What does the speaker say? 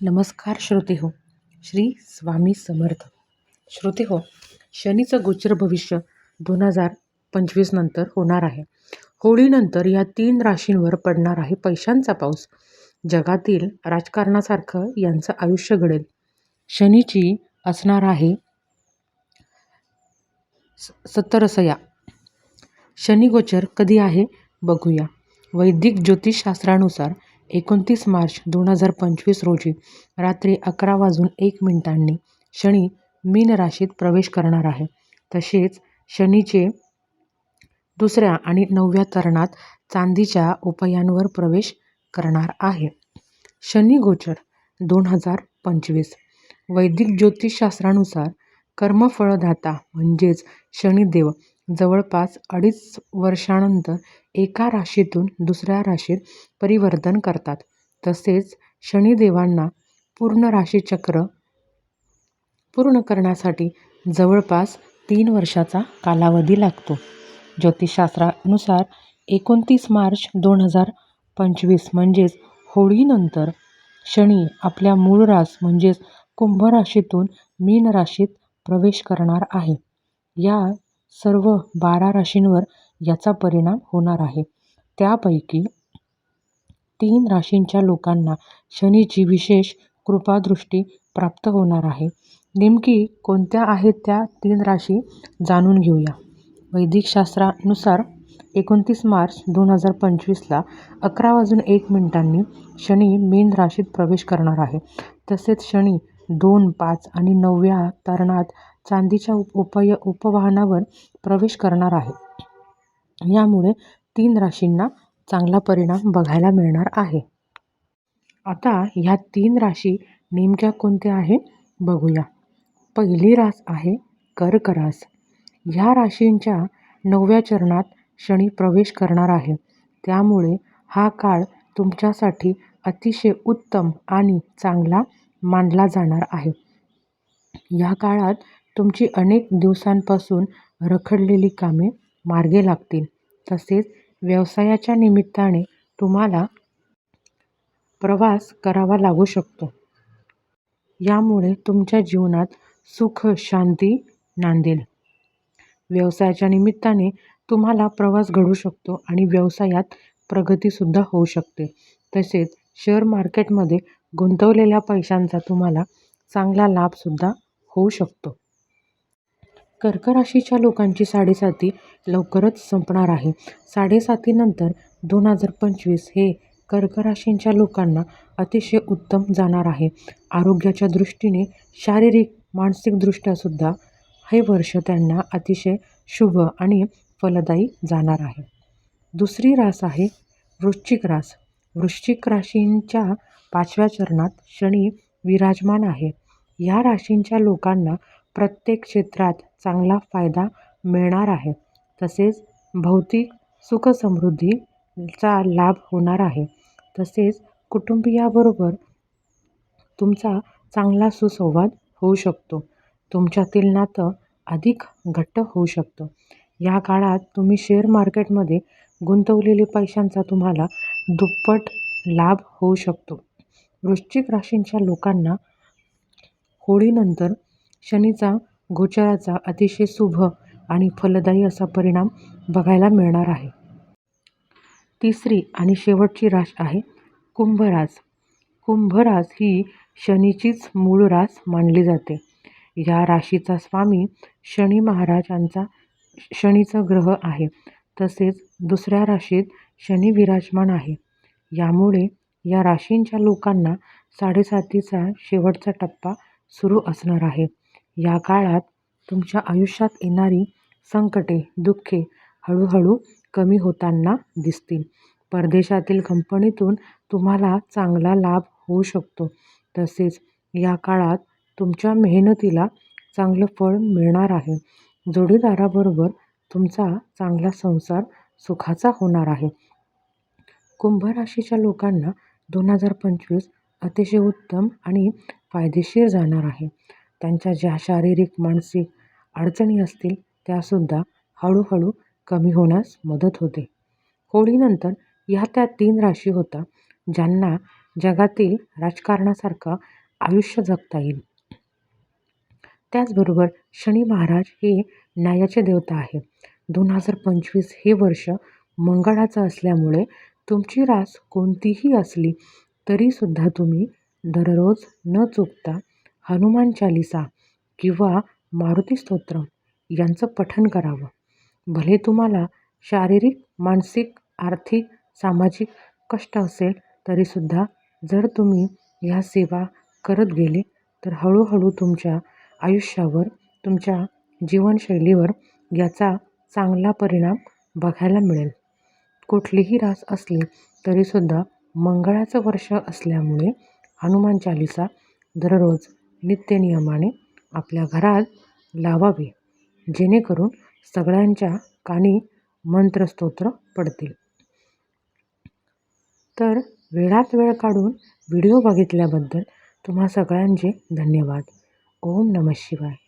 नमस्कार श्रोते हो श्री स्वामी समर्थ. श्रोते हो शनीचं गोचर भविष्य दोन हजार पंचवीस नंतर होणार आहे. होळीनंतर या तीन राशींवर पडणार आहे पैशांचा पाऊस. जगातील राजकारणासारखं यांचं आयुष्य घडेल. शनीची असणार आहे स सत्तरसया शनिगोचर कधी आहे बघूया. वैदिक ज्योतिषशास्त्रानुसार एकोणतीस मार्च दोन हजार पंचवीस रोजी रात्री अकरा वाजून एक मिनिटांनी शनी मीन राशीत प्रवेश करणार आहे. तसेच शनीचे दुसऱ्या आणि नवव्या तरणात चांदीच्या उपायांवर प्रवेश करणार आहे. शनी गोचर दोन हजार पंचवीस. वैदिक ज्योतिषशास्त्रानुसार कर्मफळदाता म्हणजेच शनिदेव जवळपास अडीच वर्षानंतर एका राशीतून दुसऱ्या राशीत परिवर्तन करतात. तसेच शनिदेवांना पूर्ण राशीचक्र पूर्ण करण्यासाठी जवळपास तीन वर्षाचा कालावधी लागतो. ज्योतिषशास्त्रानुसार एकोणतीस मार्च दोन हजार पंचवीस म्हणजेच होळीनंतर शनी आपल्या मूळ रास म्हणजेच कुंभ राशीतून मीन राशीत प्रवेश करणार आहे. या सर्व बारा राशींवर याचा परिणाम होणार आहे. त्यापैकी तीन राशींच्या लोकांना शनीची विशेष कृपादृष्टी प्राप्त होणार आहे. नेमकी कोणत्या आहेत त्या तीन राशी जाणून घेऊया. वैदिक शास्त्रानुसार एकोणतीस मार्च दोन हजार पंचवीसला अकरा वाजून एक मिनिटांनी शनी मीन राशीत प्रवेश करणार आहे. तसेच शनी दोन पाच आणि नवव्या तरणात चांदीच्या उप उपय उपवाहनावर प्रवेश करणार आहे. यामुळे तीन राशींना चांगला परिणाम बघायला मिळणार आहे. आता ह्या तीन राशी नेमक्या कोणत्या आहे बघूया. पहिली रास आहे कर्क रास. ह्या राशींच्या नवव्या चरणात शनी प्रवेश करणार आहे. त्यामुळे हा काळ तुमच्यासाठी अतिशय उत्तम आणि चांगला मानला जाणार आहे. या काळात तुमची अनेक दिवसांपासून रखडलेली कामे मार्गी लागतील. तसेच व्यवसायाच्या निमित्ताने तुम्हाला प्रवास करावा लागू शकतो. यामुळे तुमच्या जीवनात सुख शांती नांदेल. व्यवसायाच्या निमित्ताने तुम्हाला प्रवास घडू शकतो आणि व्यवसायात प्रगतीसुद्धा होऊ शकते. तसेच शेअर मार्केटमध्ये गुंतवलेल्या पैशांचा तुम्हाला चांगला लाभसुद्धा होऊ शकतो. कर्क राशीच्या लोकांची साडेसाती लवकरच संपणार आहे. साडेसातीनंतर दोन हजार पंचवीस हे कर्क राशींच्या लोकांना अतिशय उत्तम जाणार आहे. आरोग्याच्या दृष्टीने शारीरिक मानसिकदृष्ट्यासुद्धा हे वर्ष त्यांना अतिशय शुभ आणि फलदायी जाणार आहे. दुसरी रास आहे वृश्चिक रास. वृश्चिक राशींच्या पाचव्या चरणात शनी विराजमान आहे. या राशींच्या लोकांना प्रत्येक क्षेत्रात चांगला फायदा मिळणार आहे. तसेच भौतिक सुखसमृद्धीचा लाभ होणार आहे. तसेच कुटुंबियाबरोबर तुमचा चांगला सुसंवाद होऊ शकतो. तुमच्यातील नातं अधिक घट्ट होऊ शकतं. या काळात तुम्ही शेअर मार्केटमध्ये गुंतवलेले पैशांचा तुम्हाला दुप्पट लाभ होऊ शकतो. वृश्चिक राशींच्या लोकांना होळीनंतर शनीचा गोचराचा अतिशय शुभ आणि फलदायी असा परिणाम बघायला मिळणार आहे. तिसरी आणि शेवटची रास आहे कुंभरास कुंभरास ही शनीचीच मूळ रास मानली जाते. या राशीचा स्वामी शनी महाराजांचा शनीचा ग्रह आहे. तसेच दुसऱ्या राशीत शनी विराजमान आहे. यामुळे या राशींच्या लोकांना साडेसातीचा शेवटचा टप्पा सुरू असणार आहे. या काळात तुमच्या आयुष्यात येणारी संकटे दुःखे हळूहळू कमी होताना दिसतील. परदेशातील कंपनीतून तुम्हाला चांगला लाभ होऊ शकतो. तसेच या काळात तुमच्या मेहनतीला चांगलं फळ मिळणार आहे. जोडीदाराबरोबर तुमचा चांगला संसार सुखाचा होणार आहे. कुंभ राशीच्या लोकांना दोन हजार पंचवीस अतिशय उत्तम आणि फायदेशीर जाणार आहे. त्यांच्या ज्या शारीरिक मानसिक अडचणी असतील त्यासुद्धा हळूहळू कमी होण्यास मदत होते. होळीनंतर ह्या त्या तीन राशी होता ज्यांना जगातील राजकारणासारखं आयुष्य जगता येईल. त्याचबरोबर शनी महाराज हे न्यायाचे देवता आहे दोन हजार पंचवीस हे वर्ष मंगळाचं असल्यामुळे तुमची रास कोणतीही असली तरीसुद्धा तुम्ही दररोज न चुकता हनुमान चालिसा किंवा मारुती स्तोत्रम यांचं पठण करावं. भले तुम्हाला शारीरिक मानसिक आर्थिक सामाजिक कष्ट असेल तरीसुद्धा जर तुम्ही ह्या सेवा करत गेले तर हळूहळू तुमच्या आयुष्यावर तुमच्या जीवनशैलीवर याचा चांगला परिणाम बघायला मिळेल. कुठलीही रास असली तरीसुद्धा मंगळाचं वर्ष असल्यामुळे हनुमान चालिसा दररोज नित्यनियमाने आपल्या घरात लावावी जेणेकरून सगळ्यांच्या कानी मंत्रस्तोत्र पडतील. तर वेळात वेळ काढून व्हिडिओ बघितल्याबद्दल तुम्हा सगळ्यांचे धन्यवाद. ओम नमः शिवाय.